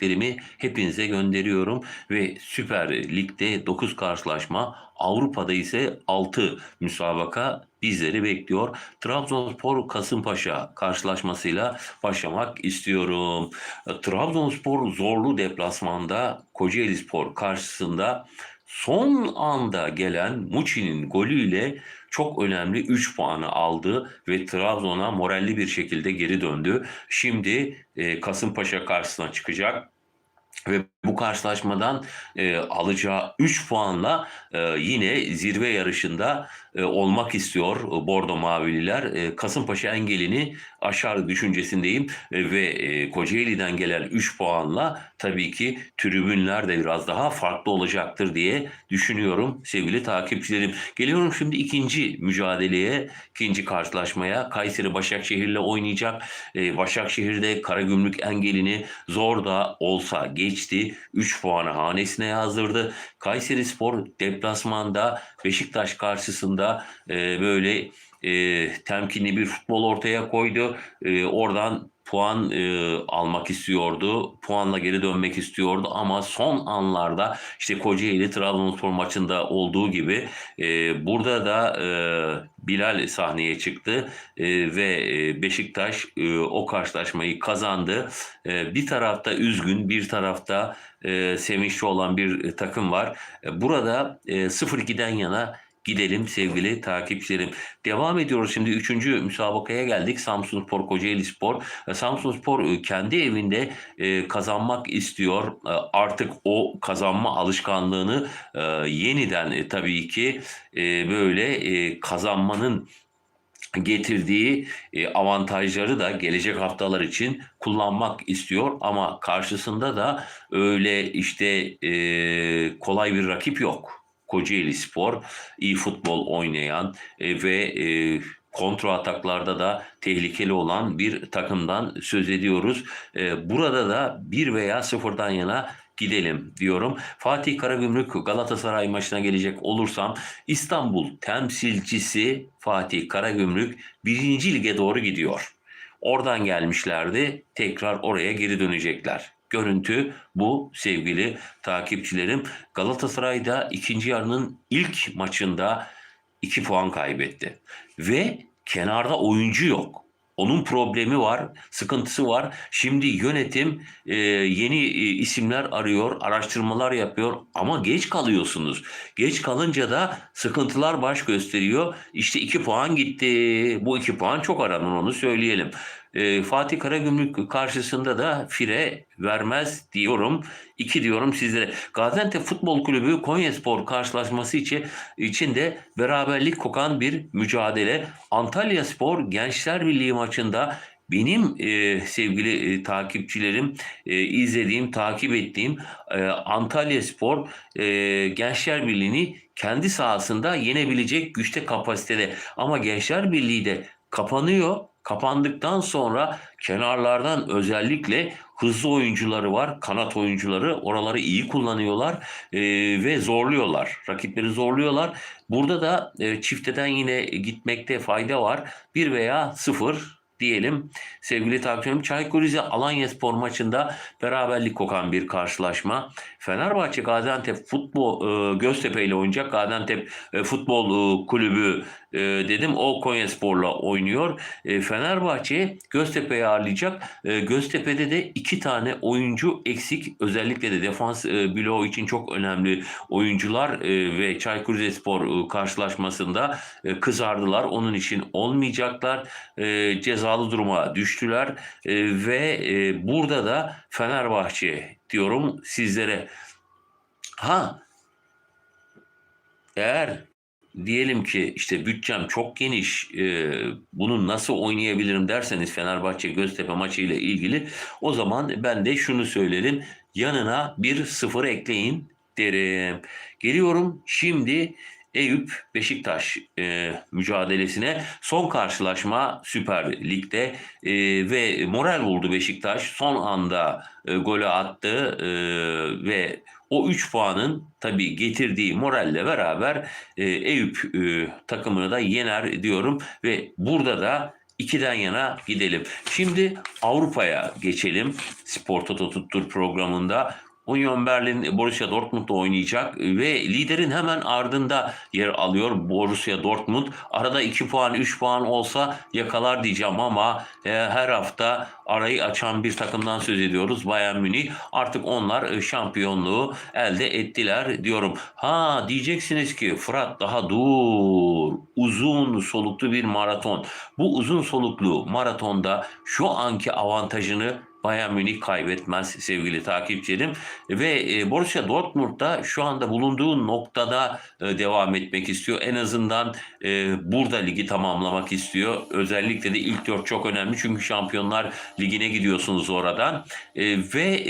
dileklerimi hepinize gönderiyorum ve Süper Lig'de 9 karşılaşma, Avrupa'da ise 6 müsabaka bizleri bekliyor. Trabzonspor Kasımpaşa karşılaşmasıyla başlamak istiyorum. Trabzonspor zorlu deplasmanda Kocaelispor karşısında son anda gelen Muçi'nin golüyle çok önemli 3 puanı aldı ve Trabzon'a moralli bir şekilde geri döndü. Şimdi e, Kasımpaşa karşısına çıkacak de bu karşılaşmadan e, alacağı 3 puanla e, yine zirve yarışında e, olmak istiyor e, Bordo Mavililer. E, Kasımpaşa engelini aşar düşüncesindeyim E, ve e, Kocaeli'den gelen 3 puanla tabii ki tribünler de biraz daha farklı olacaktır diye düşünüyorum sevgili takipçilerim. Geliyorum şimdi ikinci mücadeleye, ikinci karşılaşmaya. Kayseri Başakşehir'le oynayacak. E, Başakşehir'de Karagümrük engelini zor da olsa geçti. 3 puanı hanesine yazdırdı. Kayseri Spor deplasmanda Beşiktaş karşısında e, böyle e, temkinli bir futbol ortaya koydu. E, oradan puan e, almak istiyordu. Puanla geri dönmek istiyordu ama son anlarda işte Kocaeli Trabzonspor maçında olduğu gibi e, burada da e, Bilal sahneye çıktı e, ve e, Beşiktaş e, o karşılaşmayı kazandı. E, bir tarafta üzgün, bir tarafta e, sevinçli olan bir takım var. E, burada e, 0-2'den yana gidelim sevgili takipçilerim. Devam ediyoruz şimdi 3. müsabakaya geldik. Samsunspor Kocaeli Spor. E, Samsunspor e, kendi evinde e, kazanmak istiyor. Artık o kazanma alışkanlığını yeniden tabii ki böyle kazanmanın getirdiği avantajları da gelecek haftalar için kullanmak istiyor ama karşısında da öyle işte kolay bir rakip yok. Kocaeli Spor iyi futbol oynayan e, ve e, kontra ataklarda da tehlikeli olan bir takımdan söz ediyoruz. E, burada da bir veya sıfırdan yana gidelim diyorum. Fatih Karagümrük Galatasaray maçına gelecek olursam İstanbul temsilcisi Fatih Karagümrük birinci lige doğru gidiyor. Oradan gelmişlerdi. Tekrar oraya geri dönecekler. Görüntü bu sevgili takipçilerim. Galatasaray'da ikinci yarının ilk maçında 2 puan kaybetti. Ve kenarda oyuncu yok. Onun problemi var, sıkıntısı var. Şimdi yönetim e, yeni e, isimler arıyor, araştırmalar yapıyor ama geç kalıyorsunuz. Geç kalınca da sıkıntılar baş gösteriyor. İşte iki puan gitti. Bu iki puan çok aranın onu söyleyelim. E, Fatih Karagümrük karşısında da fire vermez diyorum. İki diyorum sizlere. Gaziantep Futbol Kulübü Konyaspor karşılaşması için, için de beraberlik kokan bir mücadele. Antalya Spor Gençler Birliği maçında benim e, sevgili e, takipçilerim e, izlediğim, takip ettiğim e, Antalya Spor e, Gençler Birliği'ni kendi sahasında yenebilecek güçte kapasitede. Ama Gençler Birliği de kapanıyor. Kapandıktan sonra kenarlardan özellikle hızlı oyuncuları var, kanat oyuncuları. Oraları iyi kullanıyorlar e, ve zorluyorlar. Rakipleri zorluyorlar. Burada da e, çifteden yine gitmekte fayda var. Bir veya sıfır diyelim sevgili takipçilerim. Çaykur Rize Alanya Spor maçında beraberlik kokan bir karşılaşma. Fenerbahçe Gaziantep Futbol e, Göztepe ile oynayacak. Gaziantep e, Futbol e, Kulübü e, dedim o Konyaspor'la oynuyor. E, Fenerbahçe Göztepe'yi ağırlayacak. E, Göztepe'de de iki tane oyuncu eksik. Özellikle de defans e, bloğu için çok önemli oyuncular e, ve Çaykur Rizespor e, karşılaşmasında e, kızardılar. Onun için olmayacaklar. E, cezalı duruma düştüler E, ve e, burada da Fenerbahçe diyorum sizlere. Ha eğer diyelim ki işte bütçem çok geniş, e, bunu nasıl oynayabilirim derseniz Fenerbahçe Göztepe maçı ile ilgili o zaman ben de şunu söylerim. Yanına bir sıfır ekleyin derim. Geliyorum şimdi Eyüp Beşiktaş e, mücadelesine son karşılaşma Süper Lig'de e, ve moral buldu Beşiktaş. Son anda e, golü attı e, ve o 3 puanın tabii getirdiği moralle beraber e, Eyüp e, takımını da yener diyorum ve burada da 2'den yana gidelim. Şimdi Avrupa'ya geçelim. Spor Toto Tuttur programında. Union Berlin Borussia Dortmund'da oynayacak ve liderin hemen ardında yer alıyor Borussia Dortmund. Arada 2 puan 3 puan olsa yakalar diyeceğim ama e, her hafta arayı açan bir takımdan söz ediyoruz Bayern Münih. Artık onlar e, şampiyonluğu elde ettiler diyorum. Ha diyeceksiniz ki Fırat daha dur. Uzun soluklu bir maraton. Bu uzun soluklu maratonda şu anki avantajını Bayern Münih kaybetmez sevgili takipçilerim. Ve e, Borussia Dortmund da şu anda bulunduğu noktada e, devam etmek istiyor. En azından e, burada ligi tamamlamak istiyor. Özellikle de ilk dört çok önemli çünkü Şampiyonlar Ligi'ne gidiyorsunuz oradan. E, ve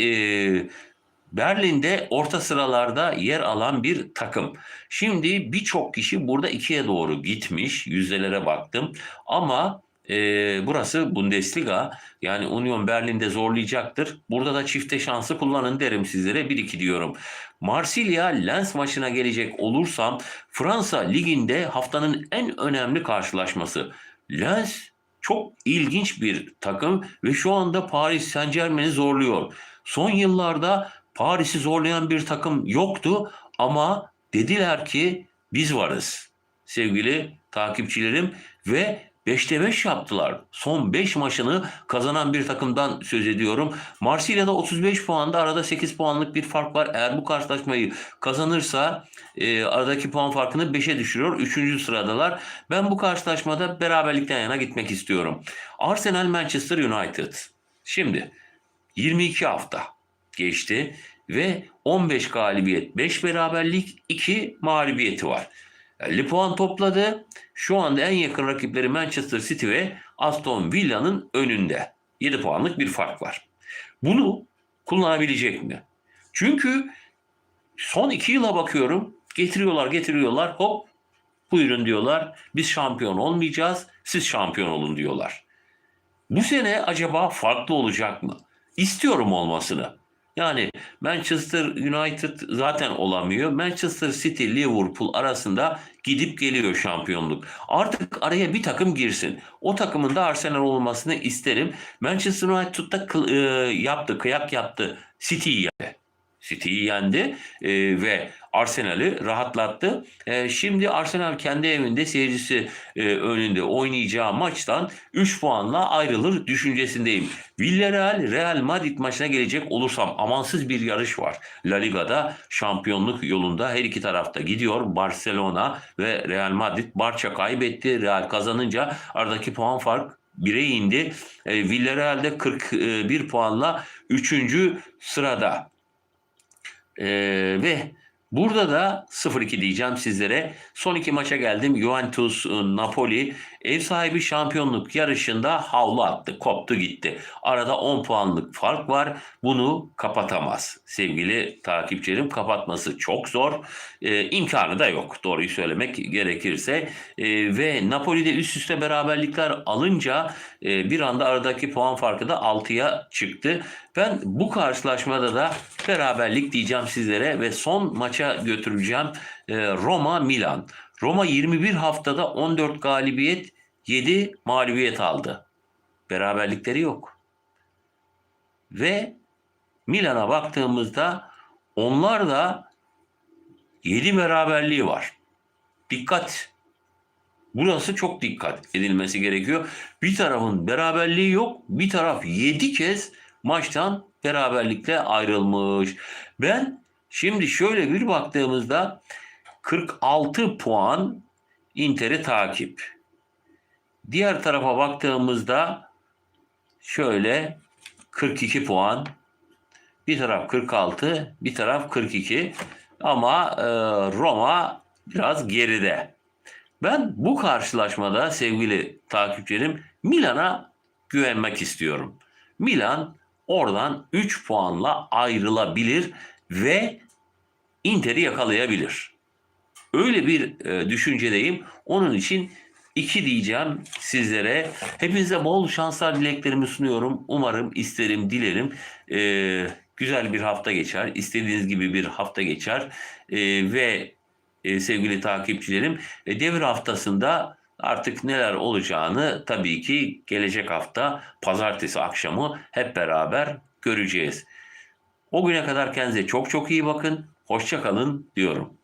Berlin'de orta sıralarda yer alan bir takım. Şimdi birçok kişi burada ikiye doğru gitmiş. Yüzdelere baktım. Ama e, burası Bundesliga. Yani Union Berlin'de zorlayacaktır. Burada da çifte şansı kullanın derim sizlere. 1-2 diyorum. Marsilya Lens maçına gelecek olursam Fransa Ligi'nde haftanın en önemli karşılaşması. Lens çok ilginç bir takım ve şu anda Paris Saint Germain'i zorluyor. Son yıllarda Paris'i zorlayan bir takım yoktu ama dediler ki biz varız sevgili takipçilerim ve 5'te 5 yaptılar. Son 5 maçını kazanan bir takımdan söz ediyorum. Marsilya'da 35 puanda arada 8 puanlık bir fark var. Eğer bu karşılaşmayı kazanırsa e, aradaki puan farkını 5'e düşürüyor. 3. sıradalar. Ben bu karşılaşmada beraberlikten yana gitmek istiyorum. Arsenal Manchester United. Şimdi 22 hafta geçti ve 15 galibiyet, 5 beraberlik, 2 mağlubiyeti var. 50 puan topladı. Şu anda en yakın rakipleri Manchester City ve Aston Villa'nın önünde. 7 puanlık bir fark var. Bunu kullanabilecek mi? Çünkü son 2 yıla bakıyorum. Getiriyorlar getiriyorlar hop buyurun diyorlar. Biz şampiyon olmayacağız. Siz şampiyon olun diyorlar. Bu sene acaba farklı olacak mı? İstiyorum olmasını. Yani Manchester United zaten olamıyor. Manchester City, Liverpool arasında gidip geliyor şampiyonluk. Artık araya bir takım girsin. O takımın da Arsenal olmasını isterim. Manchester United da kı- e, yaptı, kıyak yaptı. City'yi yendi. City'yi yendi e, ve Arsenal'i rahatlattı. E, şimdi Arsenal kendi evinde seyircisi e, önünde oynayacağı maçtan 3 puanla ayrılır düşüncesindeyim. Villarreal Real Madrid maçına gelecek olursam amansız bir yarış var. La Liga'da şampiyonluk yolunda her iki tarafta gidiyor. Barcelona ve Real Madrid Barça kaybetti. Real kazanınca aradaki puan fark 1'e indi. E, Villarreal'de 41 puanla 3. sırada. E, ve burada da 0-2 diyeceğim sizlere. Son iki maça geldim. Juventus, e, Napoli ev sahibi şampiyonluk yarışında havlu attı. Koptu gitti. Arada 10 puanlık fark var. Bunu kapatamaz. Sevgili takipçilerim kapatması çok zor. E, imkanı da yok. Doğruyu söylemek gerekirse. E, ve Napoli'de üst üste beraberlikler alınca e, bir anda aradaki puan farkı da 6'ya çıktı. Ben bu karşılaşmada da beraberlik diyeceğim sizlere ve son maça götüreceğim e, Roma Milan. Roma 21 haftada 14 galibiyet 7 mağlubiyet aldı. Beraberlikleri yok. Ve Milan'a baktığımızda onlar da 7 beraberliği var. Dikkat. Burası çok dikkat edilmesi gerekiyor. Bir tarafın beraberliği yok. Bir taraf 7 kez maçtan beraberlikle ayrılmış. Ben şimdi şöyle bir baktığımızda 46 puan Inter'i takip. Diğer tarafa baktığımızda şöyle 42 puan. Bir taraf 46, bir taraf 42. Ama e, Roma biraz geride. Ben bu karşılaşmada sevgili takipçilerim Milan'a güvenmek istiyorum. Milan oradan 3 puanla ayrılabilir ve Inter'i yakalayabilir. Öyle bir e, düşüncedeyim. Onun için 2 diyeceğim sizlere. Hepinize bol şanslar dileklerimi sunuyorum. Umarım, isterim, dilerim. E, güzel bir hafta geçer. İstediğiniz gibi bir hafta geçer. E, ve e, sevgili takipçilerim e, devir haftasında Artık neler olacağını tabii ki gelecek hafta pazartesi akşamı hep beraber göreceğiz. O güne kadar kendinize çok çok iyi bakın. Hoşça kalın diyorum.